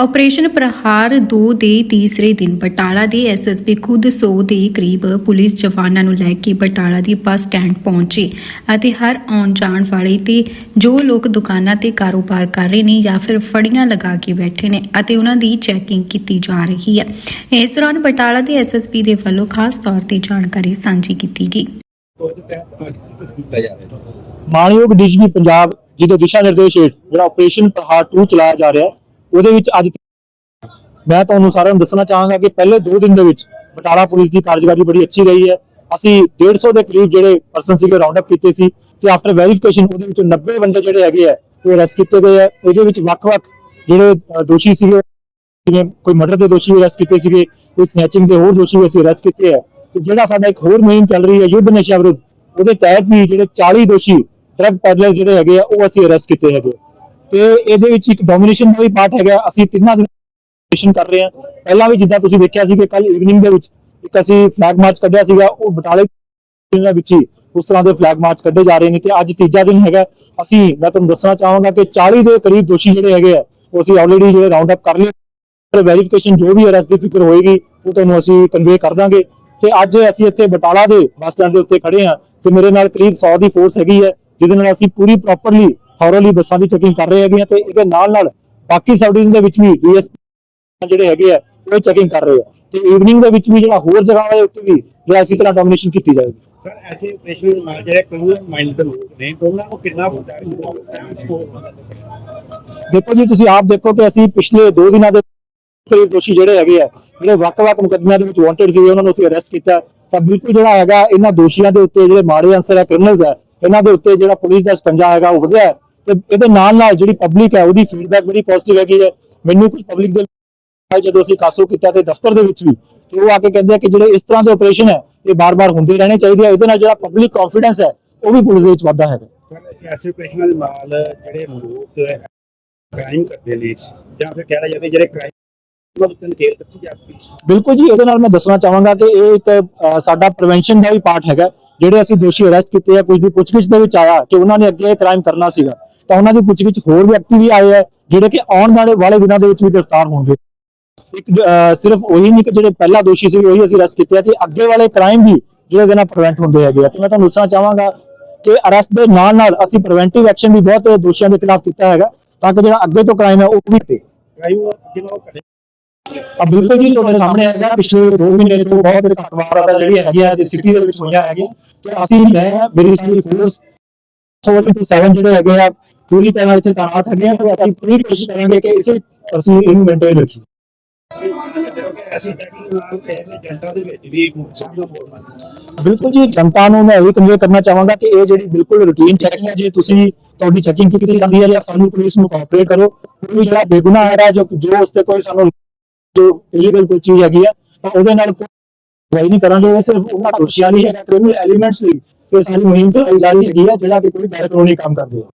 Operation ਪ੍ਰਹਾਰ 2 ਦੇ ਤੀਸਰੇ ਦਿਨ ਬਟਾਲਾ ਦੇ ਐਸਐਸਪੀ ਖੁਦ 100 ਦੇ ਕਰੀਬ ਪੁਲਿਸ ਜਵਾਨਾਂ ਨੂੰ ਲੈ ਕੇ ਬਟਾਲਾ ਦੀ ਬੱਸ ਸਟੈਂਡ ਪਹੁੰਚੇ ਅਤੇ ਹਰ ਆਉਣ ਜਾਣ ਵਾਲੇ ਤੇ ਜੋ ਲੋਕ ਦੁਕਾਨਾਂ ਤੇ ਕਾਰੋਬਾਰ ਕਰ ਰਹੇ ਨੇ ਜਾਂ ਫਿਰ ਫੜੀਆਂ ਲਗਾ ਕੇ ਬੈਠੇ ਨੇ ਅਤੇ ਉਹਨਾਂ ਦੀ ਚੈਕਿੰਗ ਕੀਤੀ ਜਾ ਰਹੀ ਹੈ। ਇਸ ਦੌਰਾਨ ਬਟਾਲਾ ਦੇ ਐਸਐਸਪੀ ਦੇ ਵੱਲੋਂ ਖਾਸ ਤੌਰ ਤੇ ਜਾਣਕਾਰੀ ਸਾਂਝੀ ਕੀਤੀ ਗਈ। ਮਾਨਯੋਗ ਡੀਜੀਪੀ ਪੰਜਾਬ ਜਿਹਦੇ ਦਿਸ਼ਾ ਨਿਰਦੇਸ਼ ਹੇਠ ਜਿਹੜਾ ਆਪਰੇਸ਼ਨ ਪ੍ਰਹਾਰ 2 ਚਲਾਇਆ ਜਾ ਰਿਹਾ ਹੈ ਉਹਦੇ ਵਿੱਚ ਅੱਜ ਮੈਂ ਤੁਹਾਨੂੰ ਸਾਰਿਆਂ ਨੂੰ ਦੱਸਣਾ ਚਾਹਾਂਗਾ ਕਿ ਪਹਿਲੇ 2 ਦਿਨ ਦੇ ਵਿੱਚ ਬਟਾਲਾ ਪੁਲਿਸ ਦੀ ਕਾਰਜਕਾਰੀ ਬੜੀ ਅੱਛੀ ਰਹੀ ਹੈ। ਅਸੀਂ 150 ਦੇ ਕਰੀਬ ਜਿਹੜੇ ਪਰਸਨ ਸੀਗੇ ਰਾਉਂਡ ਅਪ ਕੀਤੇ ਸੀ ਤੇ ਆਫਟਰ ਵੈਰੀਫਿਕੇਸ਼ਨ ਉਹਦੇ ਵਿੱਚੋਂ 90 ਬੰਦੇ ਜਿਹੜੇ ਹੈਗੇ ਆ, ਉਹ ਅਰੈਸਟ ਕੀਤੇ ਗਏ ਆ। ਉਹਦੇ ਵਿੱਚ ਵੱਖ-ਵੱਖ ਜਿਹੜੇ ਦੋਸ਼ੀ ਸੀਗੇ, ਜਿਵੇਂ ਕੋਈ ਮਰਡਰ ਦੇ ਦੋਸ਼ੀ ਅਰੈਸਟ ਕੀਤੇ ਸੀਗੇ, ਕੋਈ ਸਨੈਚਿੰਗ ਦੇ ਹੋਰ ਦੋਸ਼ੀ ਵੀ ਅਸੀਂ ਅਰੈਸਟ ਕੀਤੇ ਆ। ਤੇ ਜਿਹੜਾ ਸਾਡਾ ਇੱਕ ਹੋਰ ਮੁਹਿੰਮ ਚੱਲ ਰਹੀ ਹੈ ਯੁੱਧ ਨਸ਼ਾ ਵਿਰੁੱਧ, ਉਹਦੇ ਤਹਿਤ ਵੀ ਜਿਹੜੇ 40 ਦੋਸ਼ੀ ਡਰਗ ਪੈਡਲਰ ਜਿਹੜੇ ਹੈਗੇ ਆ, ਉਹ ਅਸੀਂ ਅਰੈਸਟ ਕੀਤੇ ਹੈਗੇ ਤੇ ਇਹਦੇ ਵਿੱਚ ਇੱਕ ਡੋਮੀਨੇਸ਼ਨ ਦਾ ਵੀ ਪਾਰਟ ਹੈਗਾ। ਅਸੀਂ ਤਿੰਨਾਂ ਦਿਨ ਡੋਮੀਨੇਸ਼ਨ ਕਰ ਰਹੇ ਹਾਂ। ਪਹਿਲਾਂ ਵੀ ਜਿੱਦਾਂ ਤੁਸੀਂ ਦੇਖਿਆ ਸੀ ਕਿ ਕੱਲ ਈਵਨਿੰਗ ਦੇ ਵਿੱਚ ਇੱਕ ਅਸੀਂ ਫਲੈਗ ਮਾਰਚ ਕੱਢਿਆ ਸੀਗਾ, ਉਹ ਬਟਾਲੇ ਦੇ ਵਿੱਚ ਹੀ ਉਸ ਤਰ੍ਹਾਂ ਦੇ ਫਲੈਗ ਮਾਰਚ ਕੱਢੇ ਜਾ ਰਹੇ ਨੇ ਤੇ ਅੱਜ ਤੀਜਾ ਦਿਨ ਹੈਗਾ। ਅਸੀਂ, ਮੈਂ ਤੁਹਾਨੂੰ ਦੱਸਣਾ ਚਾਹਾਂਗਾ ਕਿ 40 ਦੇ ਕਰੀਬ ਦੋਸ਼ੀ ਜਿਹੜੇ ਹੈਗੇ ਆ, ਉਹ ਅਸੀਂ ਆਲਰੇਡੀ ਜਿਹੜੇ ਰਾਉਂਡ ਅਪ ਕਰ ਲਏ। ਵੈਰੀਫਿਕੇਸ਼ਨ ਜੋ ਵੀ ਅਰੈਸਟ ਦੀ ਫਿਕਰ ਹੋਏਗੀ, ਉਹ ਤੁਹਾਨੂੰ ਅਸੀਂ ਕਨਵੇ ਕਰ ਦਾਂਗੇ। ਤੇ ਅੱਜ ਅਸੀਂ ਇੱਥੇ ਬਟਾਲਾ ਦੇ ਬੱਸ ਸਟੈਂਡ ਦੇ ਉੱਤੇ ਖੜੇ ਹਾਂ ਤੇ ਮੇਰੇ ਨਾਲ ਕਰੀਬ 100 ਦੀ ਫੋਰਸ ਹੈਗੀ ਹੈ, ਜਿਹਦੇ ਨਾਲ ਅਸੀਂ ਪੂਰੀ ਪ੍ਰੋਪਰਲੀ ਥੋਰਲੀ ਬੱਸਾਂ ਦੀ ਚੈਕਿੰਗ ਕਰ ਰਹੇ ਹੈਗੇ ਹਾਂ ਤੇ ਇਹਦੇ ਨਾਲ ਨਾਲ ਬਾਕੀ ਸਬ ਡਿਵੀਜ਼ਨ ਦੇ ਵਿੱਚ ਵੀ ਡੀਐਸਪੀ ਜਿਹੜੇ ਹੈਗੇ ਆ ਉਹ ਚੈਕਿੰਗ ਕਰ ਰਹੇ ਆ। ਤੇ ਈਵਨਿੰਗ ਦੇ ਵਿੱਚ ਵੀ ਜਿਹੜਾ ਹੋਰ ਜਗ੍ਹਾ ਹੈ ਉੱਤੇ ਵੀ ਜਿਹੜਾ ਇਸੇ ਤਰ੍ਹਾਂ ਡੋਮੀਨੇਸ਼ਨ ਕੀਤੀ ਜਾਏਗੀ। ਸਰ ਐਸੇ ਆਪਰੇਸ਼ਨ ਨਾਲ ਜਿਹੜੇ ਕ੍ਰਿਮੀਨਲ ਮਾਈਂਡ ਦੇ ਲੋਕ ਨੇ ਉਹਨਾਂ ਨੂੰ ਕਿੰਨਾ ਹੁੰਦਾ ਹੈ? ਦੇਖੋ ਜੀ ਤੁਸੀਂ ਆਪ ਦੇਖੋ ਕਿ ਅਸੀਂ ਪਿਛਲੇ 2 ਦਿਨਾਂ ਦੇ ਕਰੀਬ ਦੋਸ਼ੀ ਜਿਹੜੇ ਹੈਗੇ ਆ ਜਿਹੜੇ ਵੱਖ-ਵੱਖ ਮੁਕੱਦਮਿਆਂ ਦੇ ਵਿੱਚ ਵਾਂਟਡ ਸੀ ਉਹਨਾਂ ਨੂੰ ਅਸੀਂ ਅਰੈਸਟ ਕੀਤਾ। ਤਾਂ ਬਿਲਕੁਲ ਜਿਹੜਾ ਹੈਗਾ ਇਹਨਾਂ ਦੋਸ਼ੀਆਂ ਦੇ ਉੱਤੇ ਜਿਹੜੇ ਮਾੜੇ ਅਨਸਰ ਹੈ ਕ੍ਰਿਮੀਨਲਸ ਹੈ ਇਹਨਾਂ ਦੇ ਉੱਤੇ ਜਿਹੜਾ ਪੁਲਿਸ ਦਾ ਸਕੰਜਾ ਹੈਗਾ ਉਹ ਵਧਿਆ। ਇਹਦੇ ਨਾਲ ਨਾਲ ਜਿਹੜੀ ਪਬਲਿਕ ਹੈ, ਉਹਦੀ ਫੀਡਬੈਕ ਬੜੀ ਪੋਜ਼ਿਟਿਵ ਹੈਗੀ ਹੈ। ਮੈਨੂੰ ਕੁਝ ਪਬਲਿਕ ਦੇ ਜਦੋਂ ਅਸੀਂ ਕਾਸੋ ਕੀਤਾ ਤੇ ਦਫ਼ਤਰ ਦੇ ਵਿੱਚ ਵੀ, ਤੇ ਉਹ ਆ ਕੇ ਕਹਿੰਦੇ ਆ ਕਿ ਜਿਹੜੇ ਇਸ ਤਰ੍ਹਾਂ ਦੇ ਆਪਰੇਸ਼ਨ ਹੈ, ਇਹ ਬਾਰ-ਬਾਰ ਹੁੰਦੇ ਰਹਿਣੇ ਚਾਹੀਦੇ ਆ। ਇਹਦੇ ਨਾਲ ਜਿਹੜਾ ਪਬਲਿਕ ਕੌਨਫੀਡੈਂਸ ਹੈ, ਉਹ ਵੀ ਪੁਲਿਸ ਦੇ ਵਿੱਚ ਵਾਧਾ ਹੈਗਾ। ਐਸੇ ਆਪਰੇਸ਼ਨਾਂ ਦੇ ਨਾਲ ਜਿਹੜੇ ਲੋਕ ਕ੍ਰਾਈਮ ਕਰਦੇ ਨੇ, ਜਾਂ ਫਿਰ ਕਹਿ ਜਾਵੇ ਜਿਹੜੇ ਕ੍ਰਾਈਮ ਬਿਲਕੁਲ ਜੀ ਇਹਦੇ ਨਾਲ ਮੈਂ ਦੱਸਣਾ ਚਾਹਾਂਗਾ ਕਿ ਇਹ ਇੱਕ ਸਾਡਾ ਪ੍ਰੀਵੈਂਸ਼ਨ ਦਾ ਵੀ ਪਾਰਟ ਹੈਗਾ ਜਿਹੜੇ ਅਸੀਂ ਦੋਸ਼ੀ ਅਰੈਸਟ ਕੀਤੇ ਆ ਕੁਝ ਦੀ ਪੁੱਛਗਿੱਛ ਦੇ ਵਿੱਚ ਆਇਆ ਕਿ ਉਹਨਾਂ ਨੇ ਅੱਗੇ ਕ੍ਰਾਈਮ ਕਰਨਾ ਸੀਗਾ ਤਾਂ ਉਹਨਾਂ ਦੀ ਪੁੱਛਗਿੱਛ ਹੋਰ ਵਿਅਕਤੀ ਵੀ ਆਏ ਆ ਜਿਹੜੇ ਕਿ ਆਉਣ ਵਾਲੇ ਵਾਲੇ ਦਿਨਾਂ ਦੇ ਵਿੱਚ ਵੀ ਗ੍ਰਿਫਤਾਰ ਹੋਣਗੇ। ਇੱਕ ਸਿਰਫ ਉਹੀ ਨਹੀਂ ਕਿ ਜਿਹੜੇ ਪਹਿਲਾ ਦੋਸ਼ੀ ਸੀ ਉਹੀ ਅਸੀਂ ਅਰੈਸਟ ਕੀਤੇ ਆ ਕਿ ਅੱਗੇ ਵਾਲੇ ਕ੍ਰਾਈਮ ਵੀ ਜਿਹੜੇ ਇਹਦੇ ਨਾਲ ਪ੍ਰੀਵੈਂਟ ਹੁੰਦੇ ਹੈਗੇ ਆ। ਤੇ ਮੈਂ ਤੁਹਾਨੂੰ ਦੱਸਣਾ ਚਾਹਾਂਗਾ ਕਿ ਅਰੈਸਟ ਦੇ ਨਾਲ ਨਾਲ ਅਸੀਂ ਪ੍ਰੀਵੈਂਟਿਵ ਐਕਸ਼ਨ ਵੀ ਬਹੁਤ ਦੋਸ਼ੀਆਂ ਦੇ ਖਿਲਾਫ ਕੀਤਾ ਹੈਗਾ ਤਾਂ ਕਿ ਜਿਹੜਾ ਅੱਗੇ ਤੋਂ ਕ੍ਰਾਈਮ ਹੈ ਉਹ ਵੀ ਤੇ ਕ੍ਰਾਈਮ ਜਿਹਨਾਂ ਉਹ ਕਰੇ ਆ ਬਿਲਕੁਲ ਜੀ ਤੁਹਾਡੇ ਸਾਹਮਣੇ ਹੈਗਾ ਪਿਛਲੇ 2 ਮਹੀਨੇ ਤੋਂ ਬਹੁਤ ਘੱਟ ਵਾਰਦਾਤਾਂ ਜਿਹੜੀਆਂ ਹੈਗੀਆਂ ਤੇ ਸਿਟੀ ਦੇ ਵਿੱਚ ਹੋਈਆਂ ਹੈਗੀਆਂ। ਤੇ ਅਸੀਂ ਆ ਮੇਰੀ ਸਾਰੀ ਫੋਰਸ 47 ਜਿਹੜੇ ਹੈਗੇ ਆ ਪੂਰੀ ਤਰ੍ਹਾਂ ਇੱਥੇ ਤਾਇਨਾਤ ਹੈਗੇ ਆ। ਤੇ ਅਸੀਂ ਪੂਰੀ ਕੋਸ਼ਿਸ਼ ਕਰਾਂਗੇ ਕਿ ਇਸੇ ਅਸੀਂ ਇਹਨੂੰ ਮੇਨਟੇਨ ਰੱਖੀਏ। ਬਿਲਕੁਲ ਜੀ ਜਨਤਾ ਨੂੰ ਮੈਂ ਇਹ ਕਨਵੇ ਕਰਨਾ ਚਾਹਾਂਗਾ ਕਿ ਇਹ ਜਿਹੜੀ ਬਿਲਕੁਲ ਰੂਟੀਨ ਚੈਕਿੰਗ ਹੈ ਜੇ ਤੁਸੀਂ ਤੁਹਾਡੀ ਚੈਕਿੰਗ ਕੀਤੀ ਜਾਂਦੀ ਹੈ ਜਾਂ ਸਾਨੂੰ ਪੁਲਿਸ ਨੂੰ ਕੋਆਪਰੇਟ ਕਰੋ ਕੋਈ ਜਿਹੜਾ ਬੇਗੁਨਾਹ ਹੈ ਜੋ ਜੋ ਉਸ ਤੇ ਕੋਈ ਸਾਨੂੰ ਜੋ ਇਲੀਗਲ ਕੋਈ ਚੀਜ਼ ਹੈਗੀ ਆ, ਤਾਂ ਉਹਦੇ ਨਾਲ ਕੋਈ ਕਾਰਵਾਈ ਨਹੀਂ ਕਰਾਂਗੇ, ਇਹ ਸਿਰਫ ਉਹਨਾਂ ਦੋਸ਼ੀਆਂ ਲਈ ਹੈ ਕ੍ਰਿਮੀਨਲ ਐਲੀਮੈਂਟਸ ਲਈ, ਇਹ ਸਾਰੀ ਮੁਹਿੰਮ ਜਾਰੀ ਹੈਗੀ ਆ, ਜਿਹੜਾ ਕਿ ਕੋਈ ਗੈਰ ਕਾਨੂੰਨੀ ਕੰਮ ਕਰਦੇ ਆ